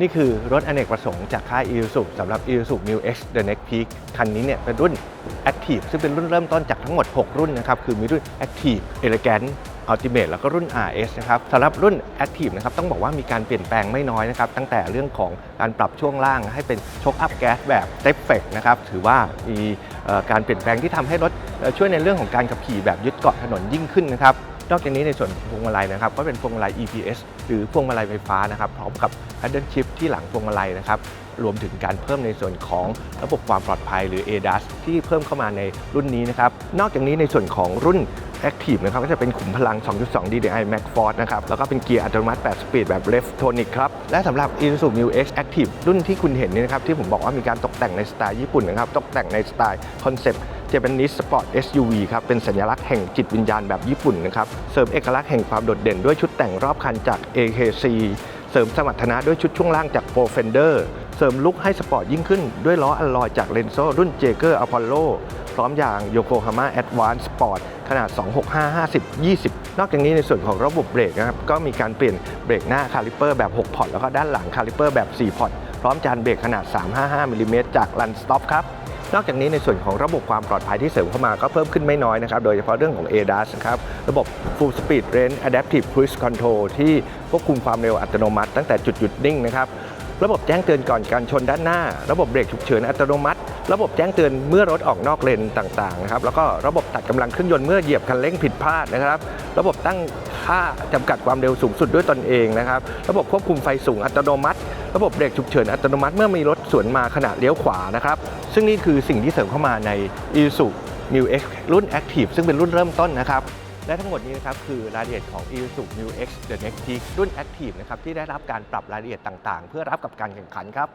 นี่คือรถอเนกประสงค์จากค่าย Isuzu สำหรับ Isuzu Mu X The Next Peak คันนี้เนี่ยเป็นรุ่น Active ซึ่งเป็นรุ่นเริ่มต้นจากทั้งหมด 6 รุ่นนะครับ คือมีรุ่น Active Elegant Ultimate แล้วก็รุ่น RS นะครับสำหรับรุ่น Active นะครับต้องบอกว่ามีการเปลี่ยนแปลงไม่น้อยนะครับ ตั้งแต่เรื่องของการปรับช่วงล่างให้เป็นช็อคอัพแก๊สแบบ Step f e c นะครับ ถือว่ามีการเปลี่ยนแปลงที่ทำให้รถช่วยในเรื่องของการขับขี่แบบยึดเกาะถนนยิ่งขึ้นนะครับ นอกจากนี้ในส่วนของพวงมาลัยนะครับก็เป็นพวงมาลัย EPS หรือพวงมาลัยไฟฟ้านะครับพร้อมกับ Paddle Shift ที่หลังพวงมาลัยนะครับรวมถึงการเพิ่มในส่วนของระบบความปลอดภัยหรือ ADAS ที่เพิ่มเข้ามาในรุ่นนี้นะครับนอกจากนี้ในส่วนของรุ่น Active นะครับก็จะเป็นขุมพลัง 2.2 DDI Max Force นะครับแล้วก็เป็นเกียร์อัตโนมัติ 8 สปีดแบบ l e f t o n i c ครับและสำหรับ Isuzu Mu X Active รุ่นที่คุณเห็นนี่นะครับที่ผมบอกว่ามีการตกแต่งในสไตล์ญี่ปุ่นนะครับตกแต่งในสไตล์คอนเซปต์ Japanese Sport SUV ครับเป็นสัญลักษณ์แห่งจิตวิญญาณแบบญี่ปุ่นนะครับเสริมเอกลักษณ์แห่งความโดดเด่นด้วยชุดแต่งรอบคันจาก AKC เสริมสมรรถนะด้วยชุดช่วงล่างจาก Pro Fender เสริมลุคให้สปอร์ตยิ่งขึ้น ด้วยล้ออัลลอยจาก Lenso รุ่น Jaeger Apollo พร้อมยาง Yokohama Advanced Sport ขนาด 265 50 20 นอกจากนี้ในส่วนของระบบเบรกนะครับก็มีการเปลี่ยนเบรกหน้าคาลิเปอร์แบบ 6 พอร์ตแล้วก็ด้านหลังคาลิเปอร์แบบ 4 พอร์ตพร้อมจานเบรกขนาด 355มิลลิเมตรจาก Run Stop ครับ นอกจากนี้ในส่วนของระบบความปลอดภัยที่เสริมเข้ามาก็เพิ่มขึ้นไม่น้อยนะครับ โดยเฉพาะเรื่องของ ADAS นะครับ ระบบ Full Speed Range Adaptive Cruise Control ที่ควบคุมความเร็วอัตโนมัติ ตั้งแต่จุดหยุดนิ่งนะครับ ระบบแจ้งเตือนก่อนการชนด้านหน้า ระบบเบรกฉุกเฉินอัตโนมัติ ระบบแจ้งเตือนเมื่อรถออกนอกเลนต่างๆนะครับแล้วก็ระบบตัดกำลังเครื่องยนต์เมื่อเหยียบคันเร่งผิดพลาดนะครับ ระบบตั้งค่าจำกัดความเร็วสูงสุดด้วยตนเองนะครับ ระบบควบคุมไฟสูงอัตโนมัติ ระบบเบรกฉุกเฉินอัตโนมัติเมื่อมีรถสวนมาขณะเลี้ยวขวานะครับ ซึ่งนี่คือสิ่งที่เสริมเข้ามาใน Isuzu New X รุ่น Active ซึ่งเป็นรุ่นเริ่มต้นนะครับ และทั้งหมดนี้นะครับคือรายละเอียดของ Isuzu New X The Next Peak รุ่น Active นะครับที่ได้รับการปรับรายละเอียดต่างๆ เพื่อรับกับการแข่งขันครับ